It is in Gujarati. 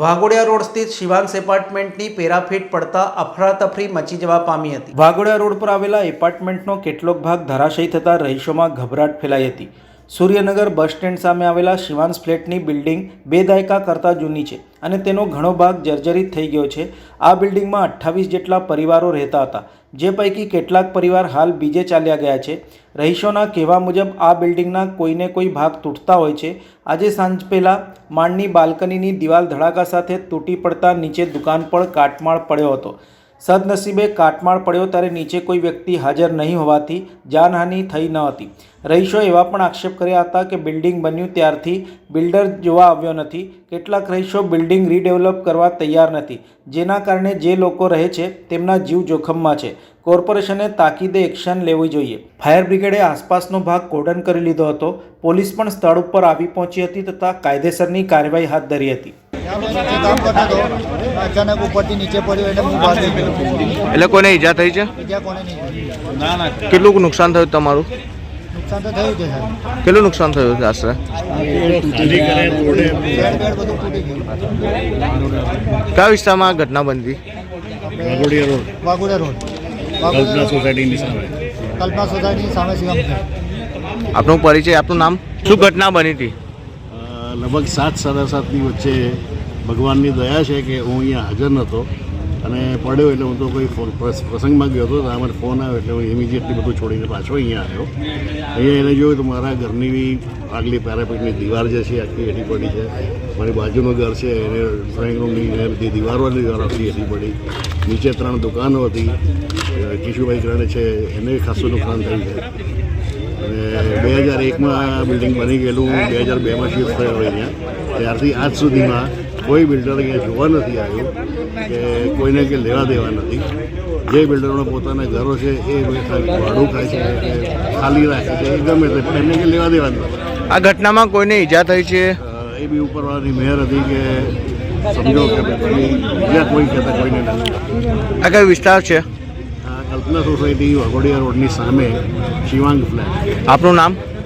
વાઘોડિયા રોડ સ્થિત શિવાંશ એપાર્ટમેન્ટની પેરાફીટ પડતા અફરાતફરી મચી જવા પામી હતી. વાઘોડિયા રોડ પર આવેલા એપાર્ટમેન્ટનો કેટલોક ભાગ ધરાશયી થતાં રહીશોમાં ગભરાટ ફેલાઈ હતી. સૂર્યનગર બસ સ્ટેન્ડ સામે આવેલા શિવાંશ ફ્લેટની બિલ્ડિંગ બે દાયકા કરતાં જૂની છે અને તેનો ઘણો ભાગ જર્જરિત થઈ ગયો છે. આ બિલ્ડિંગમાં અઠ્ઠાવીસ જેટલા પરિવારો રહેતા હતા, જે પૈકી કેટલાક પરિવાર હાલ બીજે ચાલ્યા ગયા છે. રહીશોના કહેવા મુજબ, આ બિલ્ડિંગના કોઈને કોઈ ભાગ તૂટતા હોય છે. આજે સાંજ પહેલાં માળની બાલ્કનીની દિવાલ ધડાકા સાથે તૂટી પડતા નીચે દુકાન પર કાટમાળ પડ્યો હતો. સદનસીબે કાટમાળ પડ્યો ત્યારે નીચે કોઈ વ્યક્તિ હાજર નહીં હોવાથી જાનહાનિ થઈ ન હતી. રહીશો એવા પણ આક્ષેપ કર્યા હતા કે બિલ્ડિંગ બન્યું ત્યારથી બિલ્ડર જોવા આવ્યો નથી. કેટલાક રહીશો બિલ્ડિંગ રીડેવલપ કરવા તૈયાર નથી. જેના કારણે જે લોકો રહે છે તેમના જીવ જોખમમાં છે. કોર્પોરેશને તાકીદે એક્શન લેવી જોઈએ. ફાયર બ્રિગેડે આસપાસનો ભાગ કોર્ડન કરી લીધો હતો. પોલીસ પણ સ્થળ ઉપર આવી પહોંચી હતી તથા કાયદેસરની કાર્યવાહી હાથ ધરી હતી. અચાનક ઉપરથી નીચે પડ્યો એટલે હું ભાગી ગયો. એટલે કોને ઈજા થઈ છે? ઈજા કોને નહીં થયું. કેટલું નુકસાન થયું તમારું? નુકસાન તો થયું છે સાહેબ. કેટલું નુકસાન થયું છે આશરે? કયા વિસ્તારમાં આ ઘટના બનતી વાઘોડિયા રોડ વાઘોડિયા રોડ. વાઘોડિયા સોસાયટીની સામે. કલ્પના સોસાયટીની સામે છે આપનો પરિચય આપનું નામ? શું ઘટના બની હતી? લગભગ સાત સાડા સાતની વચ્ચે ભગવાનની દયા છે કે હું અહીંયા હાજર નહોતો અને પડ્યો એટલે હું તો કોઈ પ્રસંગમાં ગયો હતો ત્યાં અમારે ફોન આવ્યો એટલે હું ઇમિડિયેટલી બધું છોડીને પાછો અહીંયા આવ્યો. અહીંયા એને જોયું તો મારા ઘરની આગલી પેરાપીટની દીવાર જે છે આખી હેઠી પડી છે. મારી બાજુનું ઘર છે એને ડ્રોઈંગ રૂમની જે બધી દીવારોની દીવારો આખી હેઠી પડી. નીચે ત્રણ દુકાનો હતી. કિશુભાઈ ગ્રાને છે એને ખાસું નુકસાન થયું છે અને બે હજાર એકમાં બિલ્ડિંગ બની ગયેલું બે હજાર બેમાં શિફ્ટ થયો હોય અહીંયા. ત્યારથી આજ સુધીમાં કોઈ બિલ્ડર અહીંયા જોવા નથી આવ્યું કે કોઈને કે લેવા દેવા નથી. જે બિલ્ડરોના પોતાના ઘરો છે એ ભાડું ખાય છે ખાલી રાખે છે એ ગમે તે પણ એમને કે લેવા દેવા નથી. આ ઘટનામાં કોઈને ઈજા થઈ છે? એ બી ઉપરવાળાની મહેર હતી કે સમજો કે બીજા કોઈ કહેતા કોઈને નથી. આ કયો વિસ્તાર છે? કલ્પના સોસાયટી વાઘોડિયા રોડની સામે શિવાંગ ફ્લેટ આપનું નામ?